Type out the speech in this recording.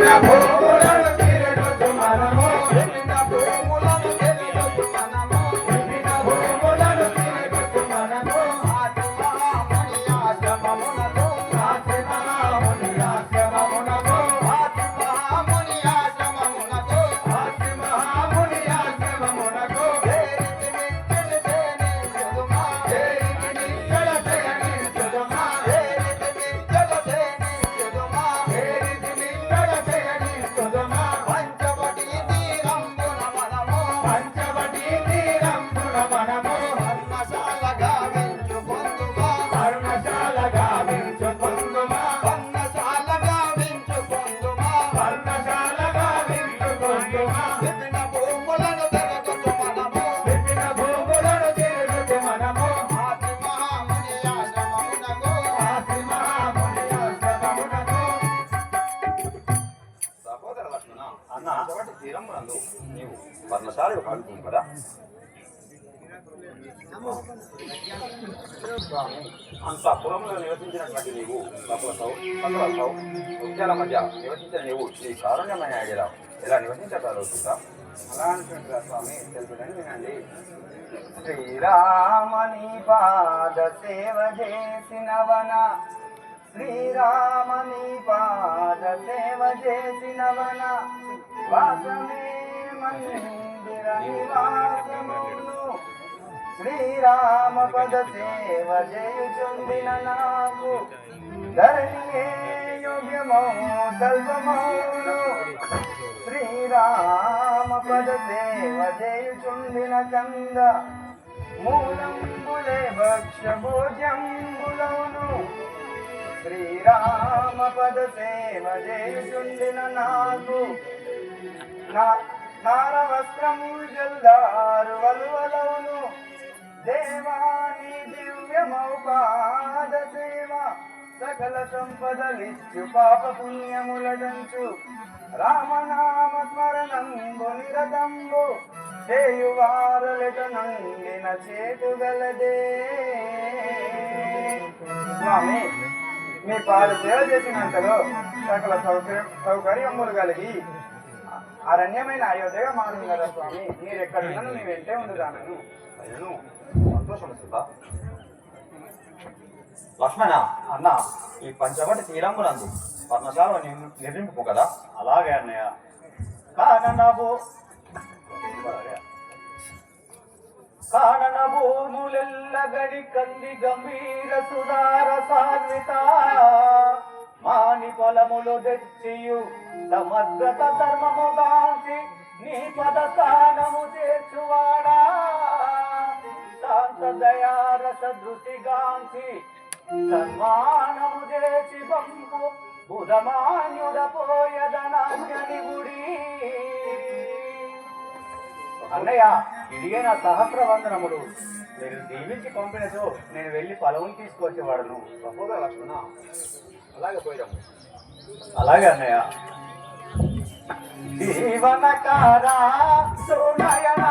Yeah, నీవు పర్ణశాలకు పాల్గొను కదా? అంత పురంలో నివసించినటువంటి నీవు సకల సౌ సకల సౌ ముత్యాల మధ్య నివసించిన నీవు ఈ కారుణ్యమైన ఐడియా ఎలా నివసించగలుగుతుందా అలా అనుకుంటారా స్వామి తెలుసుదని వినండి. శ్రీరామని పాద సేవ చేసినవన శ్రీరామని పాద సేవ చేసినవన వాసమే మందిర నివాసమును శ్రీరామ పద సేవ చేయుచుందిన నాకు ధరణియే యోగ్యమౌ తల్వమౌను శ్రీరామ పద సేవ చేయుచుండిన కంద మూలంబులే భక్ష భోజంబులవును శ్రీరామ పద సేవ చేయుచుండిన నాకు నార వస్త్రము జల్దారు వలువలవును దేవాని దివ్యమౌపాద సేవ సకల సంపదలిచ్చు పాప పుణ్యములదంచు రామనామ స్మరణంబు నిరతంబు. చేయువారలెట నంగిన చేతుగలదే స్వామి మీ పాలు సేవ చేసినంతలో సకల సౌకర్యం సౌకర్యములు కలిగి అరణ్యమైన అయోధ్యగా మారింది కదా స్వామి. మీరు ఎక్కడ ఉన్నాను మీ వెంటే ఉండుదానను అయ్యను సంతోషం సుధా లక్ష్మణ అన్న ఈ పంచవటి తీరమునందు పర్ణశాల నిర్మింపు కదా? అలాగే అన్నయ్య. కాననవు కాననభూములెల్ల గడి కంది గంభీర సుధార సాన్విత. మాని పొలములు తెచ్చియు సమగ్రత ధర్మము గాంచి నీ పద స్థానము చేర్చువాడా. శాంత దయారస సన్మానము చేసి పంపు అన్నయ్య ఇదిగే నా సహస్ర వందనములు మీరు దీవించి పంపినచో నేను వెళ్ళి పొలం తీసుకొచ్చేవాడును. సహోదర లక్ష్మణ. అలాగే పోయాము అలాగే అన్నయ్య. జీవనకారా సునయనా